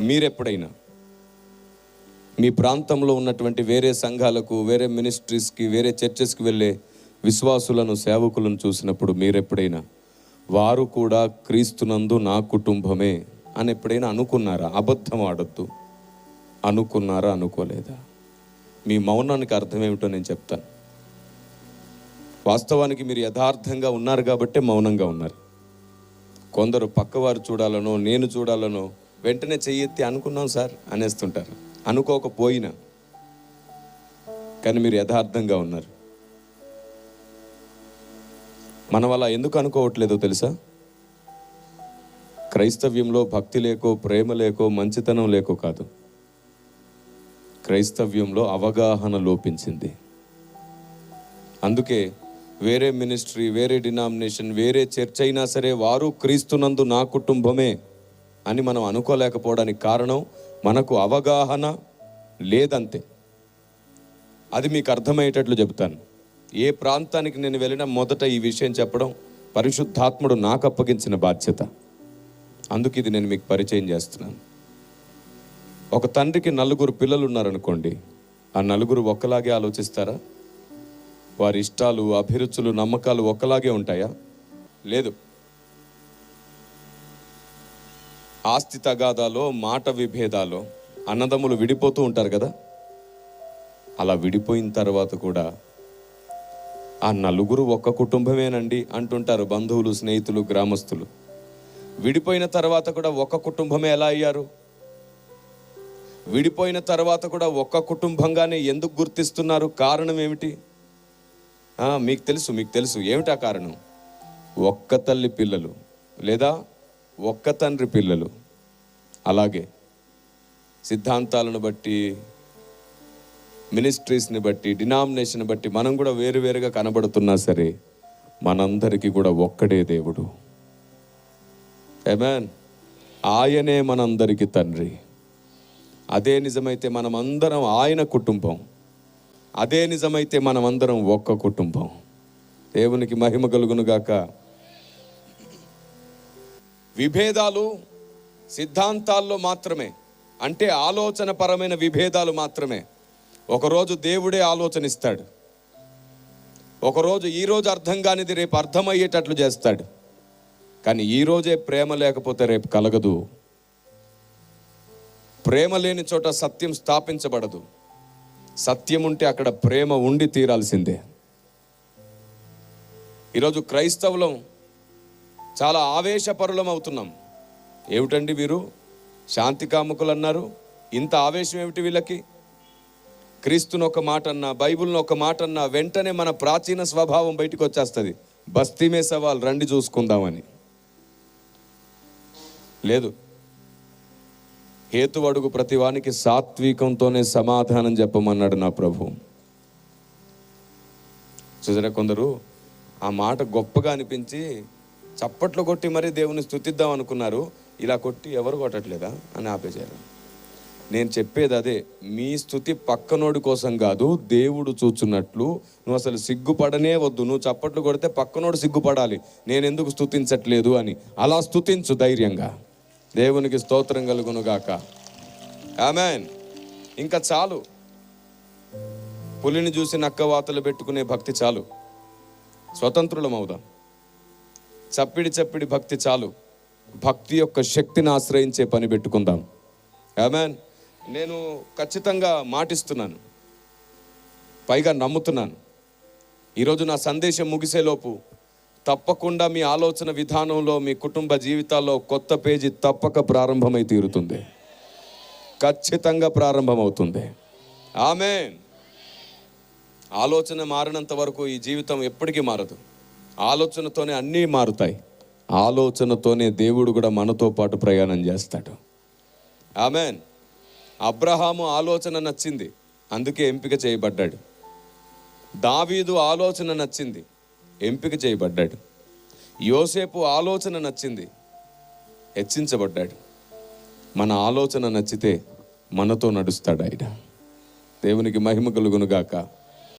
మీరెప్పుడైనా మీ ప్రాంతంలో ఉన్నటువంటి వేరే సంఘాలకు వేరే మినిస్ట్రీస్కి వేరే చర్చెస్కి వెళ్ళే విశ్వాసులను సేవకులను చూసినప్పుడు మీరెప్పుడైనా వారు కూడా క్రీస్తునందు నా కుటుంబమే అని ఎప్పుడైనా అనుకున్నారా? అబద్ధం ఆడొద్దు. అనుకున్నారా? అనుకోలేదా? మీ మౌనానికి అర్థం ఏమిటో నేను చెప్తాను. వాస్తవానికి మీరు యథార్థంగా ఉన్నారు కాబట్టే మౌనంగా ఉన్నారు. కొందరు పక్కవారు చూడాలనో నేను చూడాలనో వెంటనే చెయ్యెత్తి అనుకున్నాం సార్ అనేస్తుంటారు. అనుకోకపోయినా. కానీ మీరు యథార్థంగా ఉన్నారు. మనం అలా ఎందుకు అనుకోవట్లేదో తెలుసా? క్రైస్తవ్యంలో భక్తి లేకో ప్రేమ లేకో మంచితనం లేకో కాదు. క్రైస్తవ్యంలో అవగాహన లోపించింది. అందుకే వేరే మినిస్ట్రీ వేరే డినామినేషన్ వేరే చర్చ్ అయినా సరే వారు క్రీస్తునందు నా కుటుంబమే. అని మనం అనుకోలేకపోవడానికి కారణం మనకు అవగాహన లేదంతే. అది మీకు అర్థమయ్యేటట్లు చెబుతాను. ఏ ప్రాంతానికి నేను వెళ్ళినా మొదట ఈ విషయం చెప్పడం పరిశుద్ధాత్ముడు నాకు అప్పగించిన బాధ్యత. అందుకు ఇది నేను మీకు పరిచయం చేస్తున్నాను. ఒక తండ్రికి నలుగురు పిల్లలు ఉన్నారనుకోండి ఆ నలుగురు ఒక్కలాగే ఆలోచిస్తారా? వారి ఇష్టాలు అభిరుచులు నమ్మకాలు ఒక్కలాగే ఉంటాయా? లేదు. ఆస్తి తగాదాలో మాట విభేదాలో అన్నదమ్ములు విడిపోతూ ఉంటారు కదా? అలా విడిపోయిన తర్వాత కూడా ఆ నలుగురు ఒక్క కుటుంబమేనండి అంటుంటారు బంధువులు స్నేహితులు గ్రామస్తులు. విడిపోయిన తర్వాత కూడా ఒక్క కుటుంబమే ఎలా అయ్యారు? విడిపోయిన తర్వాత కూడా ఒక్క కుటుంబంగానే ఎందుకు గుర్తిస్తున్నారు? కారణం ఏమిటి? మీకు తెలుసు మీకు తెలుసు. ఏమిటా కారణం? ఒక్క తల్లి పిల్లలు లేదా ఒక్క తండ్రి పిల్లలు. అలాగే సిద్ధాంతాలను బట్టి మినిస్ట్రీస్ని బట్టి డినామినేషన్ బట్టి మనం కూడా వేరువేరుగా కనబడుతున్నా సరే మనందరికీ కూడా ఒక్కడే దేవుడు. ఏమేన్ ఆయనే మనందరికీ తండ్రి. అదే నిజమైతే మనమందరం ఆయన కుటుంబం. అదే నిజమైతే మనమందరం ఒక్క కుటుంబం. దేవునికి మహిమ కలుగునుగాక విభేదాలు సిద్ధాంతాల్లో మాత్రమే. అంటే ఆలోచన పరమైన విభేదాలు మాత్రమే. ఒకరోజు దేవుడే ఆలోచన ఇస్తాడు ఒకరోజు ఈరోజు అర్థం కానిది రేపు అర్థమయ్యేటట్లు చేస్తాడు. కానీ ఈరోజే ప్రేమ లేకపోతే రేపు కలగదు. ప్రేమ లేని చోట సత్యం స్థాపించబడదు. సత్యం ఉంటే అక్కడ ప్రేమ ఉండి తీరాల్సిందే. ఈరోజు క్రైస్తవులం చాలా ఆవేశపరులం అవుతున్నాం ఏమిటండి వీరు? శాంతి కాముకులు అన్నారు ఇంత ఆవేశం ఏమిటి వీళ్ళకి? క్రీస్తుని ఒక మాట అన్నా బైబుల్ని ఒక మాట అన్నా వెంటనే మన ప్రాచీన స్వభావం బయటకు వచ్చేస్తుంది బస్తీమే సవాల్ రండి చూసుకుందామని. లేదు. హేతు అడుగు ప్రతివానికి సాత్వికంతోనే సమాధానం చెప్పమన్నాడు నా ప్రభు. చూసారా కొందరు ఆ మాట గొప్పగా అనిపించి చప్పట్లు కొట్టి మరీ దేవుని స్థుతిద్దాం అనుకున్నారు. ఇలా కొట్టి ఎవరు కొట్టట్లేదా? అని ఆపేశారు. నేను చెప్పేది అదే మీ స్థుతి పక్కనోడి కోసం కాదు దేవుడు చూచున్నట్లు. నువ్వు అసలు సిగ్గుపడనే వద్దు నువ్వు చప్పట్లు కొడితే పక్కనోడు సిగ్గుపడాలి. నేను ఎందుకు స్థుతించట్లేదు అని. అలా స్థుతించు ధైర్యంగా. దేవునికి స్తోత్రం కలుగునుగాక. ఆమెన్. ఇంకా చాలు. పులిని చూసి నక్క వాతలు పెట్టుకునే భక్తి చాలు. స్వతంత్రులం అవుదాం చప్పిడి చప్పిడి భక్తి చాలు. భక్తి యొక్క శక్తిని ఆశ్రయించే పని పెట్టుకుందాం. ఆమెన్ నేను ఖచ్చితంగా మాటిస్తున్నాను. పైగా నమ్ముతున్నాను. ఈరోజు నా సందేశం ముగిసేలోపు తప్పకుండా మీ ఆలోచన విధానంలో మీ కుటుంబ జీవితాల్లో కొత్త పేజీ తప్పక ప్రారంభమై తీరుతుంది. ఖచ్చితంగా ప్రారంభమవుతుంది. ఆమె ఆలోచన మారినంత వరకు ఈ జీవితం ఎప్పటికీ మారదు. ఆలోచనతోనే అన్నీ మారుతాయి. ఆలోచనతోనే దేవుడు కూడా మనతో పాటు ప్రయాణం చేస్తాడు. ఆమెన్. అబ్రహాము ఆలోచన నచ్చింది. అందుకే ఎంపిక చేయబడ్డాడు. దావీదు ఆలోచన నచ్చింది. ఎంపిక చేయబడ్డాడు. యోసేపు ఆలోచన నచ్చింది. హెచ్చించబడ్డాడు. మన ఆలోచన నచ్చితే మనతో నడుస్తాడు ఆయన. దేవునికి మహిమ కలుగునుగాక